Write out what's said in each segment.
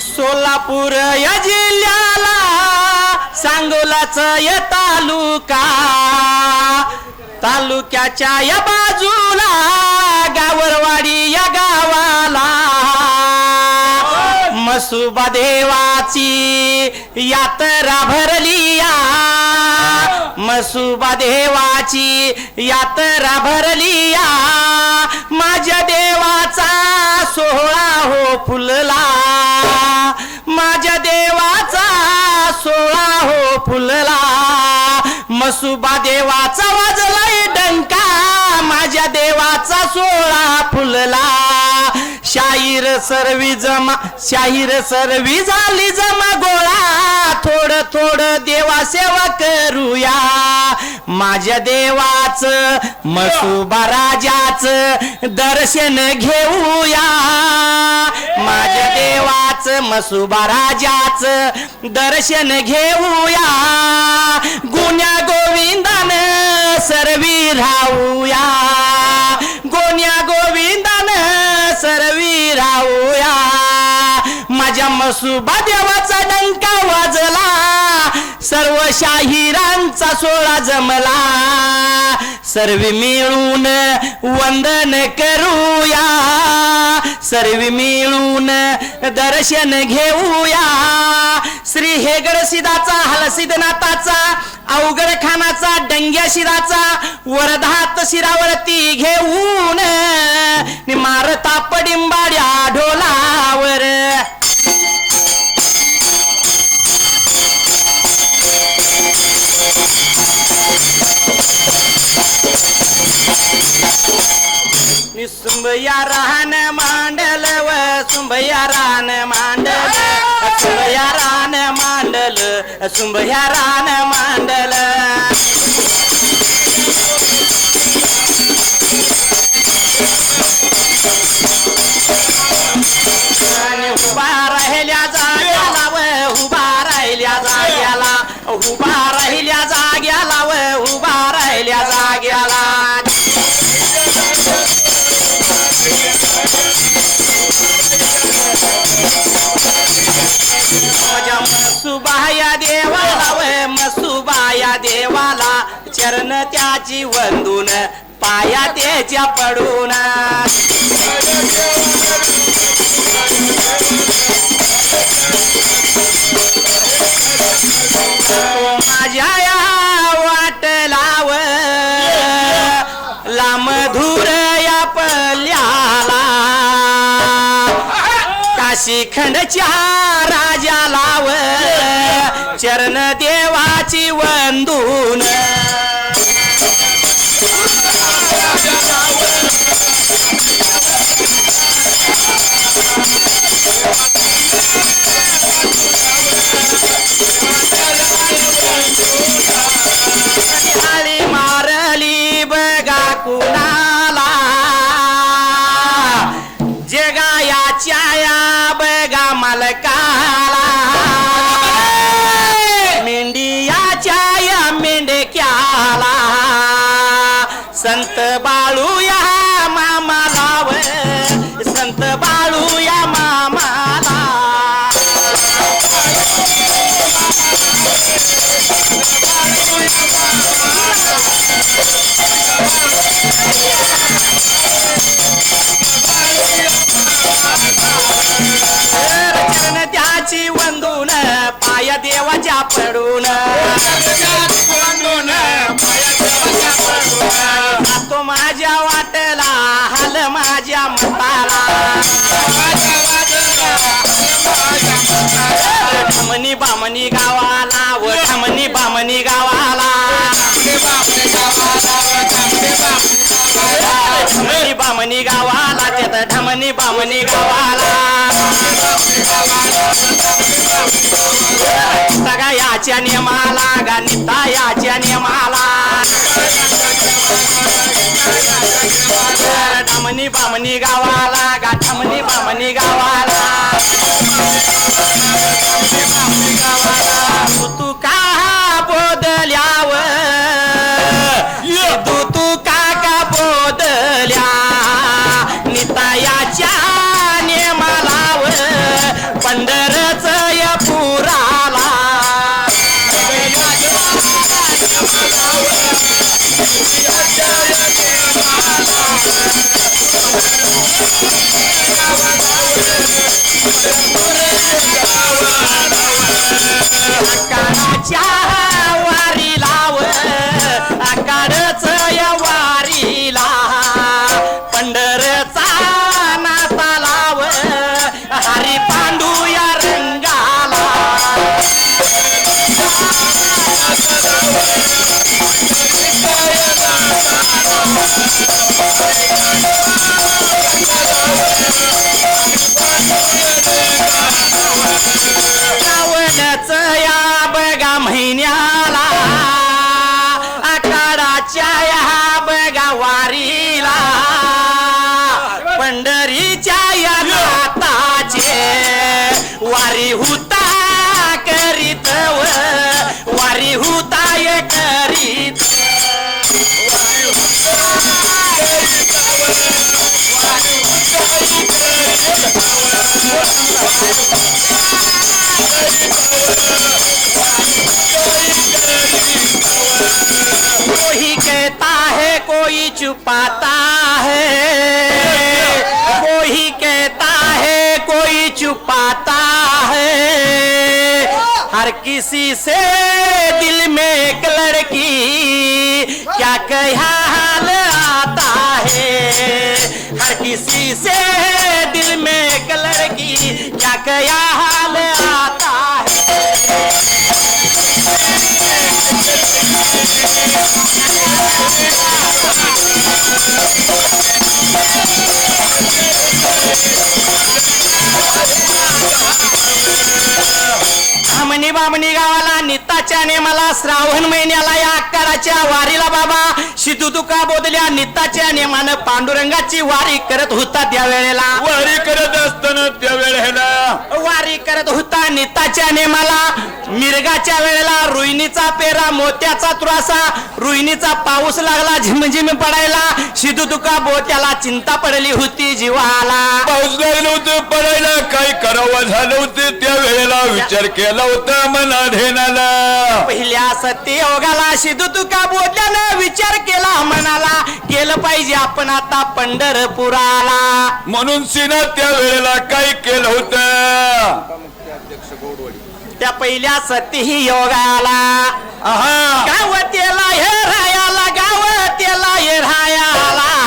सोलापूर या जिल्ह्याला सांगोलाच या तालुका. तालुक्याच्या या बाजूला गावरवाडी या गावाला. मसुबा देवाची यात्रा भरली या. मसुबा देवाची यात्रा भरली या माझ्या देवाचा सोहळा हो फुलला. माझ्या देवाचा सोहळा हो फुलला. मसुबा देवाचा वाजलाय डंका. माझ्या देवाचा सोहळा फुलला. शाहीर सर्वी जमा शाहीर सर्वी झाली जमा गोळा. थोडं थोडं देवा सेवा करूया. माझ्या देवाच मसुबा राजाच दर्शन घेऊया. माझ्या देवाच मसुबा राजाच दर्शन घेऊया. गुण्या गोविंदान सरवी राहूया. माझ्या देवाचा डंका वाजला. सर्व शाहिरांचा सोळा जमला. सर्व मिळून वंदन करूया. सर्व मिळून दर्शन घेऊया. श्री हेगड सिदाचा हलसिदनाथाचा अवघड खानाचा डंग्या शिराचा वरधात शिरावरती घेऊन मारता पडिंबाड्या ढोलावर. सुंबया रान मांडल व सुंबया रान मांडल. सुंबया रान मांडल सुंबया रान मांडल. उभा राहिल्या जाग्याला व उभा राहिल्या जाग्याला. उभा राहिल्या जा चरण त्याची वंदून पाया त्याच्या पडून. माझ्या या वाटलाव लामधुर या पल्याला. काशी राजा लाव चरण देवाची वंदून. पडून. तो माझ्या वाटला हाल माझ्या मताला. ढमनी बामनी गावाला व ठामनी बामनी गावाला. ढमनी बामनी गावाला त्यात ढमनी बामनी गावाला. सगळ्या याच्या नियमाला गा याच्या नियमाला. ढमनी बामनी गावाला गा ठामनी बामनी गावाला. तू का बोदल्याव बोदल्या 家。कोई कहता है, कोई छुपाता है। कोई कहता है, कोई छुपाता है। हर किसी से दिल में एक लड़की, क्या कहा हाल आता है? हर किसी से बामणी गावाला निताच्या नेमाला श्रावण महिन्याला या अक्काराच्या वारीला बाबा शितू तुका बोधल्या निताच्या नेमानं पांडुरंगाची वारी करत होता त्या वेळेला. वारी करत असताना त्या वेळेला. वारी करत होता निताच्या नेमाला. मिरगाच्या वेळेला रुईनीचा पेरा मोत्याचा तुरासा रुईनीचा पाऊस लागला झिमझिम पडायला. शितू तुका बोत्याला चिंता पडली होती जीवाला. पाऊस लागलं होतं पडायला काय करावं झालं होतं. त्या वेळेला विचार केला होता मना धेनाला पहिल्या सत्ययोगाला सिद्धू तुका बोलल्यानं विचार केला मनाला केलं पाहिजे आपण आता पंढरपुराला. म्हणून सिना त्या वेळेला काय केलं होतं. त्या पहिल्या सती योगाला. आहा गावतेला हे रायाला गावतेला हे रायाला.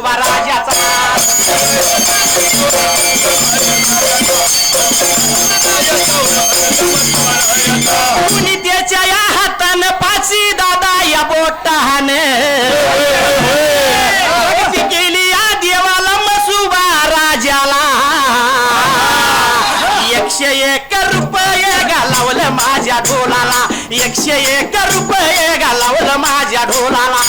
भगत राजाचा कुणी त्याच्या या हातानं पाची दादा या बोटाने माझ्या ढोलाला, एकशे एक रुपये घालावलं माझ्या ढोलाला.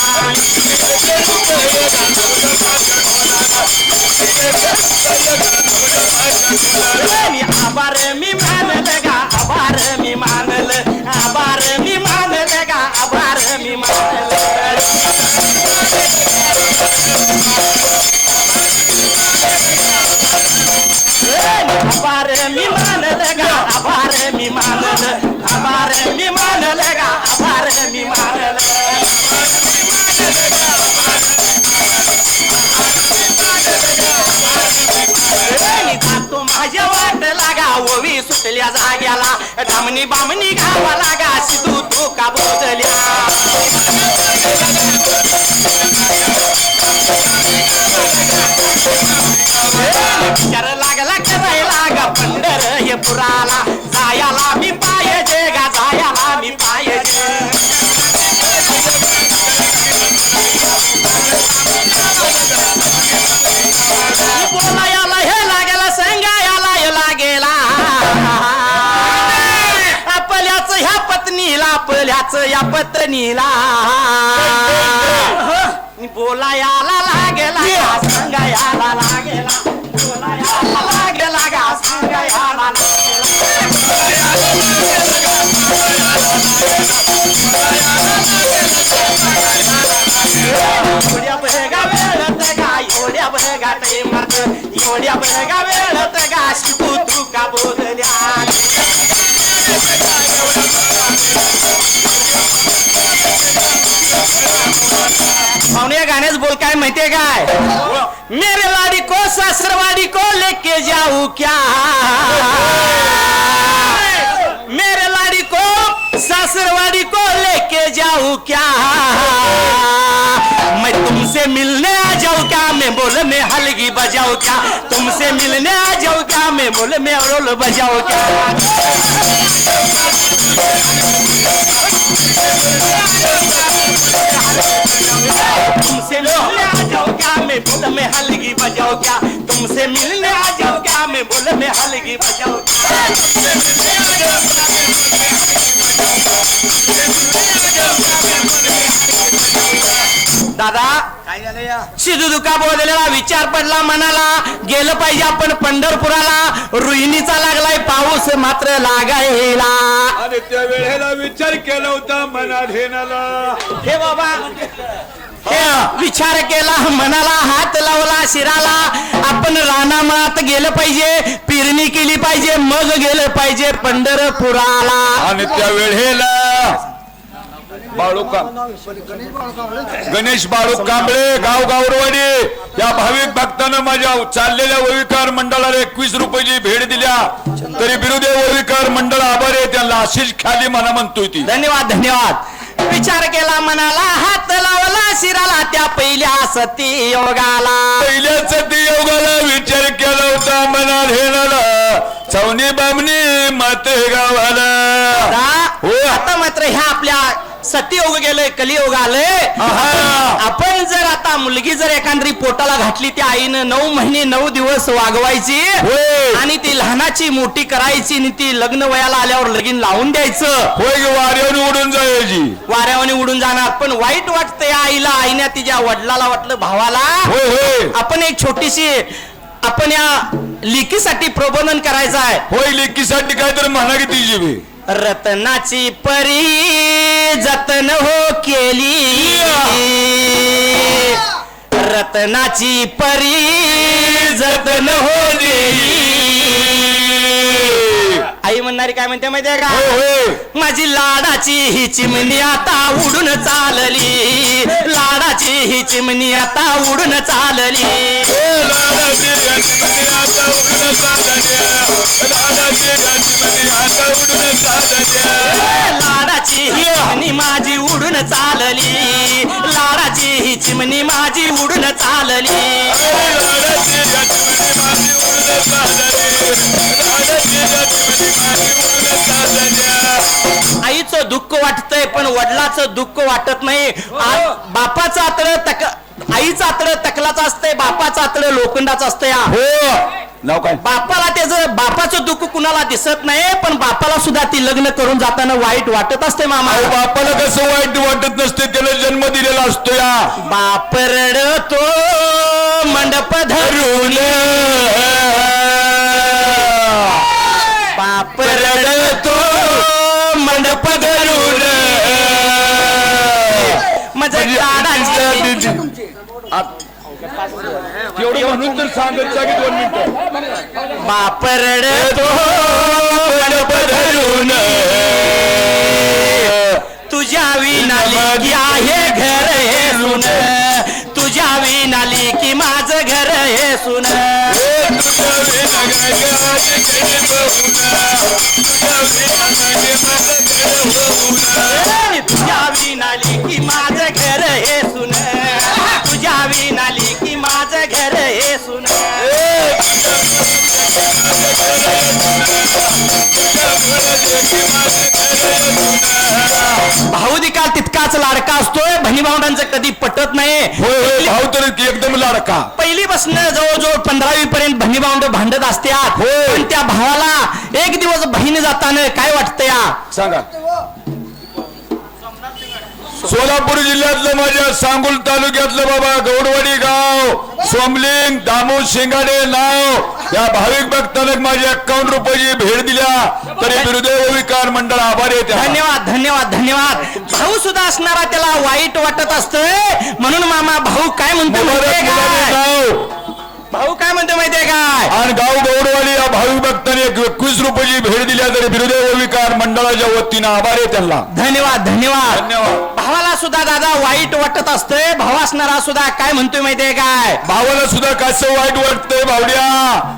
आभार, मी मानलं गा, आभार, मी मानलं, आभार, मी मानलं गा, आभार, मी मानलं. आभार, मी मानलं गा, आभार, मी मानलं. मी जातो माझ्या वाट लागा ओवी सुटल्या जाग्याला. धामणी बामणी घावा लागा सिद्धू तो का बोधल्या आपल्याच या पत्नीला बोलायाला लागेला गा संगायाला लागेला. बोलायाला लागेला गा संगायाला लागेला. पुढ्या रे मात एवढ्या बघा वेळत गाशी तू तू का बोलल्या? बोल काय माहितीये काय? मेरे लाडी को सासरवाडी को लेके जाऊ क्या? मेरे लाडी को सासरवाडी को लेके जाऊ क्या? मैं तुमसे मिलने क्या मैं हलगी बजाऊ क्या? तुमसे मिलने आ जाऊँ क्या? मैं बोल में रोल बजाऊ क्या? तुमसे मिलने आ जाओ क्या? मैं बोल में हलगी बजाओ क्या? तुमसे मिलने आ जाओ क्या? मैं बोल में हलगी बजाओ क्या? दादा सिद्धू दुका बोललेला विचार पडला मनाला. गेलं पाहिजे आपण पंढरपुराला. रुईनीचा लागलाय पाऊस मात्र लागायला आणि त्या वेळेला विचार केला होता मनात घेण्याला हे बाबा हे विचार केला मनाला हात लावला शिराला. आपण रानामात गेलं पाहिजे पेरणी केली पाहिजे मग गेलं पाहिजे पंढरपुराला. आणि त्या वेळेला बाळू का गणेश बाळू कांबळे गाव गावरवाडी. या भाविक भक्तानं माझ्या चाललेल्या ओविकार मंडळाला एकवीस रुपयाची भेट दिल्या. तरी बिरुदे ओविकार मंडळ आभारी आहे त्यांना अशीच खाली मना म्हणतोय ती. धन्यवाद धन्यवाद. विचार केला मनाला हात लावला शिराला त्या पहिल्या सती योगाला. पहिल्याच ते योगाला विचार केला होता मनात घेणारा चवनी बामणी माते गावाला. हो. आता मात्र ह्या आपल्या सत्ययोग गेलंय कलियोग आलंय. आपण जर आता मुलगी जर एखादी पोटाला घातली त्या आईनं नऊ महिने नऊ दिवस वागवायची. आणि ती लहानाची मोठी करायची आणि ती लग्न वयाला आल्यावर लगीन लावून द्यायचं. वाऱ्यावर उडून जायची? वाऱ्यावाने उडून जाणार. पण वाईट वाटतं या आईला आईने तिच्या वडिलाला वाटलं भावाला. आपण एक छोटीशी आपण या लिकीसाठी प्रबोधन करायचं आहे. होय लेकीसाठी काय तर म्हणा की तिची रत्नाची परी जतन हो केली. रत्नाची परी आई म्हणणारी काय म्हणते माहितीये का? माझी लाडाची ही चिमणी आता उडून चालली. लाडाची ही चिमणी आता उडून चालली. लाडाची ही चिमणी माझी उडून चालली. लाडाची ही चिमणी माझी उडून चालली. लाडाची माझी उडून चालली. आईचं दुःख वाटतंय पण वडिलाचं दुःख वाटत नाही. आ- बापाचं आतडं तक आईचं आतडं तकलाचं असतंय बापाचं आतडं लोखंडाचं असतंय हो. नाव काय? बापाला त्याचं बापाचं दुःख कुणाला दिसत नाही पण बापाला सुद्धा ती लग्न करून जाताना वाईट वाटत असते मामा. बापाला कसं वाईट वाटत नसते त्याला जन्म दिलेला असतो या. बाप रडतो मंडप धरून बाप रडतो मंडप धरून माझं लाडाची तेवढं म्हणून तर सांगत की दोन मिनिटं. बाप रडतो मंडप धरून. तुझ्या विनाली आहे घर हे सुन. तुझ्या विनाली की माझं घर हे सुन. तुझ्या विनाली की भाऊ दिकाल तितकाच लाडका असतोय बहिणी भावंडांचं कधी पटत नाही होय होय भाऊ तर एकदम लाडका. पहिली बसन जवळजवळ पंधरावी पर्यंत बहिणी भावंड भांडत. पण त्या भावाला एक दिवस बहीण जाताना काय वाटतं या? सांगा. सोलापूर जिल्ह्यातलं माझ्या सांगोल तालुक्यातलं बाबा गौडवाडी गाव. सोमलिंग दामोद शेंगाडे नाव. या भाविक भक्तानं माझ्या एकावन्न रुपयाची भेट दिल्या. तरी बिरुदेव विकार मंडळ आभारी त्या. धन्यवाद धन्यवाद धन्यवाद. भाऊ सुद्धा असणारा त्याला वाईट वाटत असतंय. म्हणून मामा भाऊ काय म्हणतो माहितीये मुलाने काय? नाव. भाऊ आणि गाव गौरवाली या भाविक भक्तांनी एक एकवीस रुपयाची भेट दिल्या. तरी बिरुदेव विकार मंडळाच्या वतीनं आभार आहे त्यांना. धन्यवाद धन्यवाद. धन्यवाद. भावाला सुद्धा दादा वाईट वाटत असतंय भाव असणारा सुद्धा काय म्हणतोय माहितीये काय? भावाला सुद्धा कसं वाईट वाटतंय भावड्या?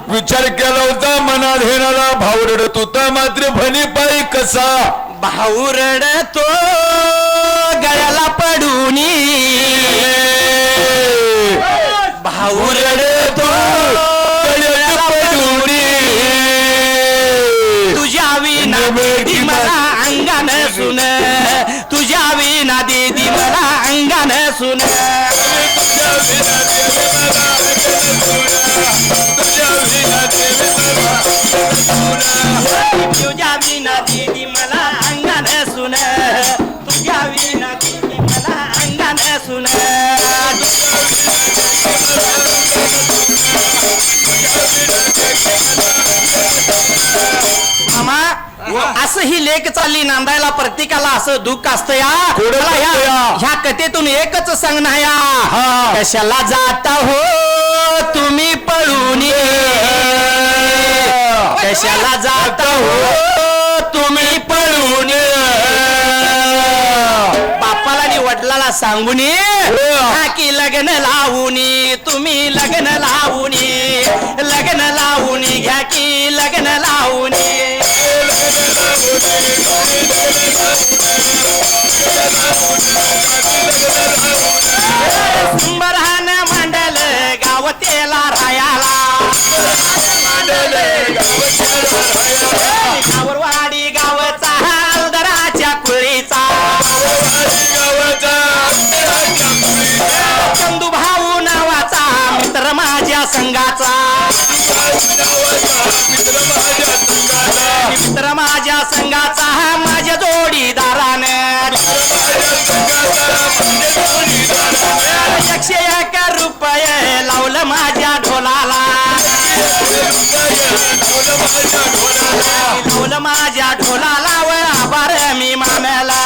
विचार केला होता मनात हेणाला भाव रडत होता मात्र भनी पायी कसा? भाऊ रडतो गळ्याला पडूनी. भाऊ रडतो तुझ्या विना दिदी मला अंगान सुन. तुझ्या विना दिदी मला अंगान सुन. ही लेख चालली नांदायला प्रत्येकाला असं दुःख असतं या. या. ह्या कथेतून एकच सांगणं या. हा. कशाला जाता हो तुम्ही पळून कशाला जाता हो तुम्ही पळून बापाला आणि वडिलाला सांगून हा. की लग्न लावूनी तुम्ही लग्न लावूनी लग्न लावूनी घ्या की लग्न लावूनी I'm ढोल माझ्या ढोला लाव आभार मी माम्याला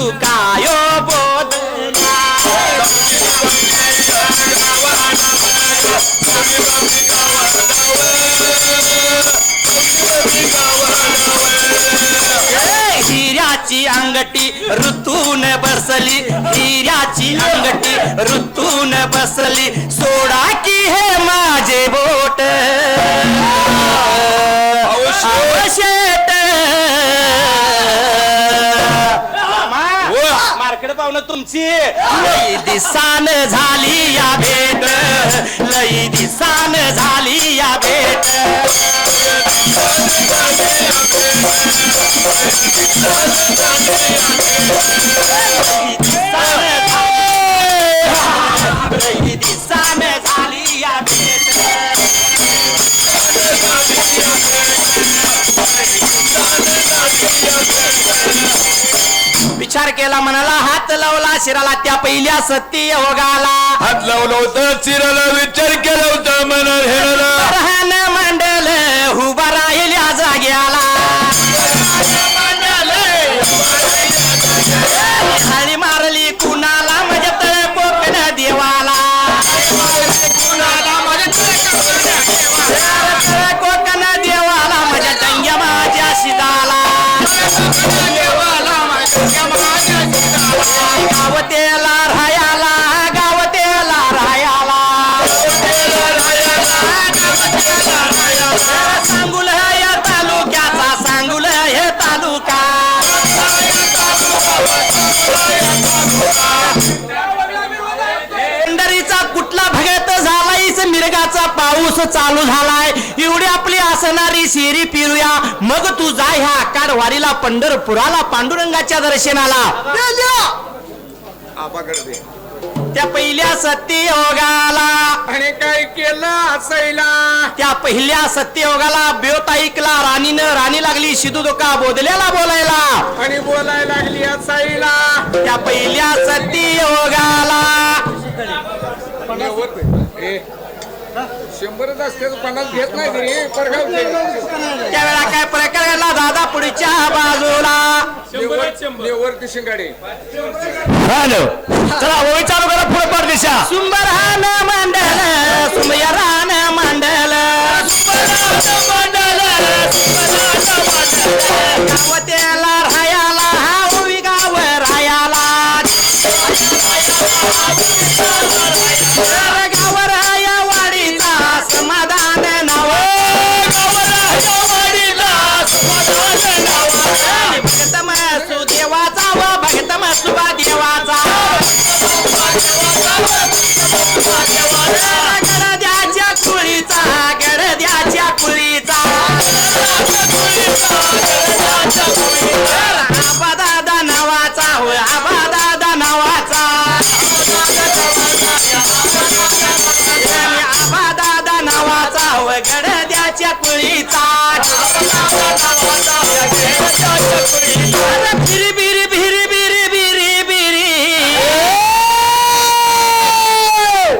तू कायो बोधला हिऱ्याची अंगठी ऋतून बसली हिऱ्याची अंगठी ऋतून बसली. सोडा की हे माझे बोट. शेट पाहुणं तुमची. लई दिसान झाली या भेट. लई दिसान झाली या भेट. लई दिसान झाली केला मनाला हात लावला शिराला त्या पहिल्या सत्य योगाला हात लावलं होतं चिराला विचार केला होता मनात सांगुल या तालुक्याचा सांगुल हे तालुका. पंढरीचा कुठला भगत झालाय मिरगाचा पाऊस चालू झालाय. एवढी आपली असणारी शेरी पिरूया. मग तू जा ह्या आकारवारीला पंढरपुराला पांडुरंगाच्या दर्शनाला. त्या पहिल्या सत्ययोगाला. आणि काय केलं असायला? त्या पहिल्या सत्ययोगाला ब्योत ऐकला राणीनं राणी लागली सिद्धुदुका बोधल्याला बोलायला. आणि बोलायला लागली असायला. त्या पहिल्या सत्ययोगाला. शंभरच असते पन्नास घेत नाही तरी त्यावेळा काय प्रकार दादा पुढच्या बाजूला. शिंगाडे हॅलो चला ओळी चालू करा पुढे परदेशा सुंबरान मंडल सुमयरान मंडल. गावत्याला रायाला हा गाव रायाला. नावाचा नावाचा. नावाचा गडद्याच्या कुळीचा. अरे बिरी बिरी बिरी बिरी बिरी बिरी.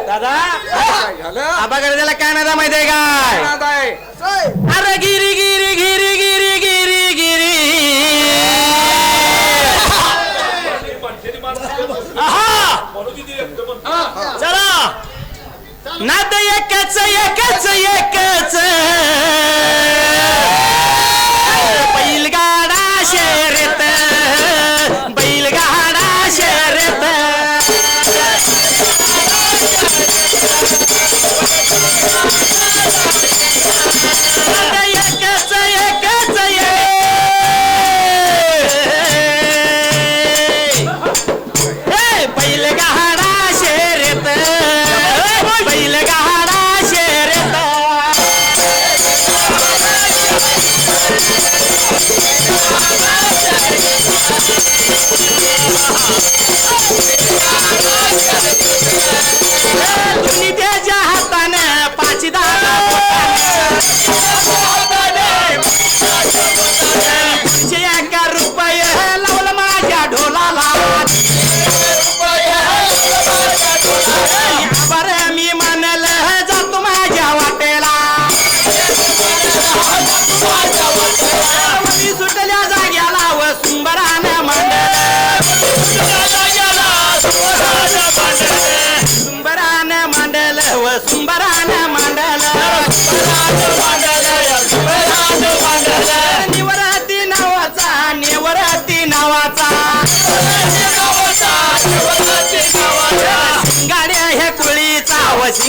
दादा झालं? आबा गडद्याला काय नादा माहितीये काय? नाद आहे? अरे गिरी गिरी गिरी. नाद एकच एकच एकच.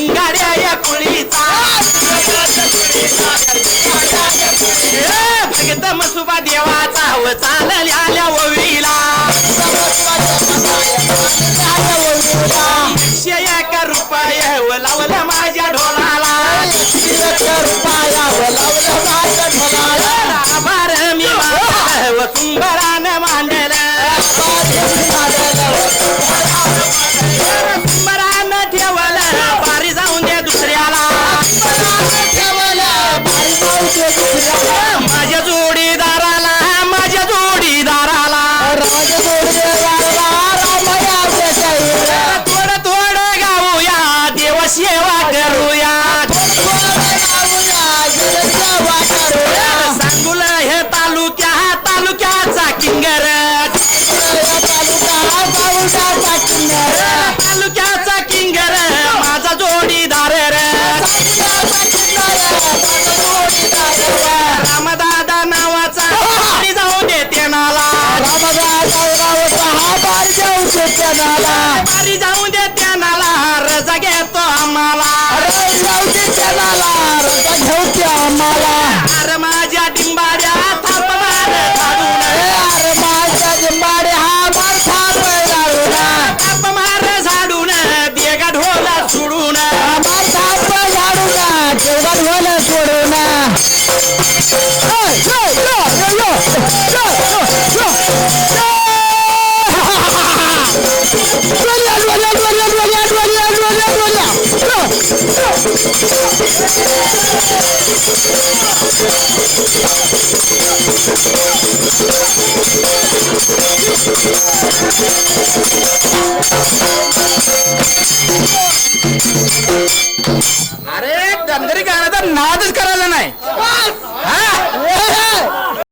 व शिंगाड्या ह्या कुळीचा भगत मसुबा देवाचा व चालल आल्या ओवीला एकशे एक रुपये व लावलं माझ्या ढोलाला. आभार मी व सुंबरानं मांडलं